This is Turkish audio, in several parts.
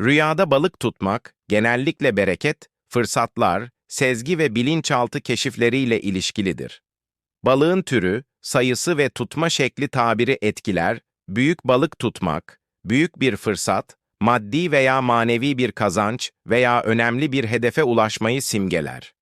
Rüyada balık tutmak, genellikle bereket, fırsatlar, sezgi ve bilinçaltı keşifleriyle ilişkilidir. Balığın türü, sayısı ve tutma şekli tabiri etkiler, büyük balık tutmak, büyük bir fırsat, maddi veya manevi bir kazanç veya önemli bir hedefe ulaşmayı simgeler.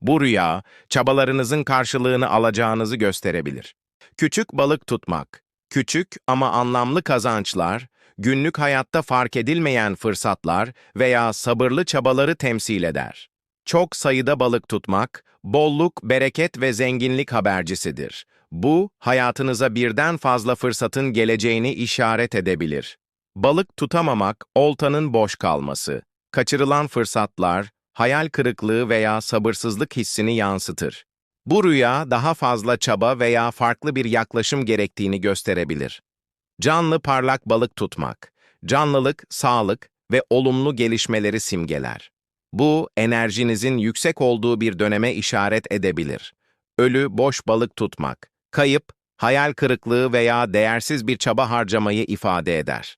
Bu rüya, çabalarınızın karşılığını alacağınızı gösterebilir. Küçük balık tutmak, küçük ama anlamlı kazançlar, günlük hayatta fark edilmeyen fırsatlar veya sabırlı çabaları temsil eder. Çok sayıda balık tutmak, bolluk, bereket ve zenginlik habercisidir. Bu, hayatınıza birden fazla fırsatın geleceğini işaret edebilir. Balık tutamamak, oltanın boş kalması, kaçırılan fırsatlar, hayal kırıklığı veya sabırsızlık hissini yansıtır. Bu rüya daha fazla çaba veya farklı bir yaklaşım gerektiğini gösterebilir. Canlı parlak balık tutmak, canlılık, sağlık ve olumlu gelişmeleri simgeler. Bu, enerjinizin yüksek olduğu bir döneme işaret edebilir. Ölü, boş balık tutmak, kayıp, hayal kırıklığı veya değersiz bir çaba harcamayı ifade eder.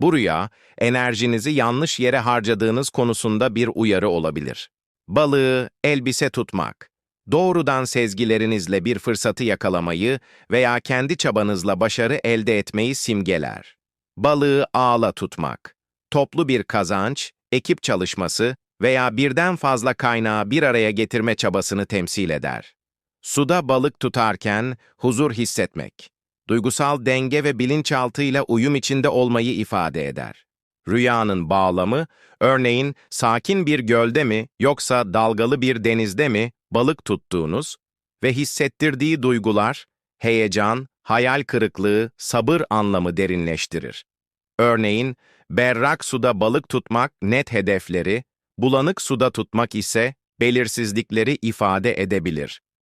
Bu rüya, enerjinizi yanlış yere harcadığınız konusunda bir uyarı olabilir. Balığı, elbise tutmak, doğrudan sezgilerinizle bir fırsatı yakalamayı veya kendi çabanızla başarı elde etmeyi simgeler. Balığı ağla tutmak, toplu bir kazanç, ekip çalışması veya birden fazla kaynağı bir araya getirme çabasını temsil eder. Suda balık tutarken huzur hissetmek, duygusal denge ve bilinçaltıyla uyum içinde olmayı ifade eder. Rüyanın bağlamı, örneğin sakin bir gölde mi yoksa dalgalı bir denizde mi balık tuttuğunuz ve hissettirdiği duygular, heyecan, hayal kırıklığı, sabır anlamı derinleştirir. Örneğin, berrak suda balık tutmak net hedefleri, bulanık suda tutmak ise belirsizlikleri ifade edebilir.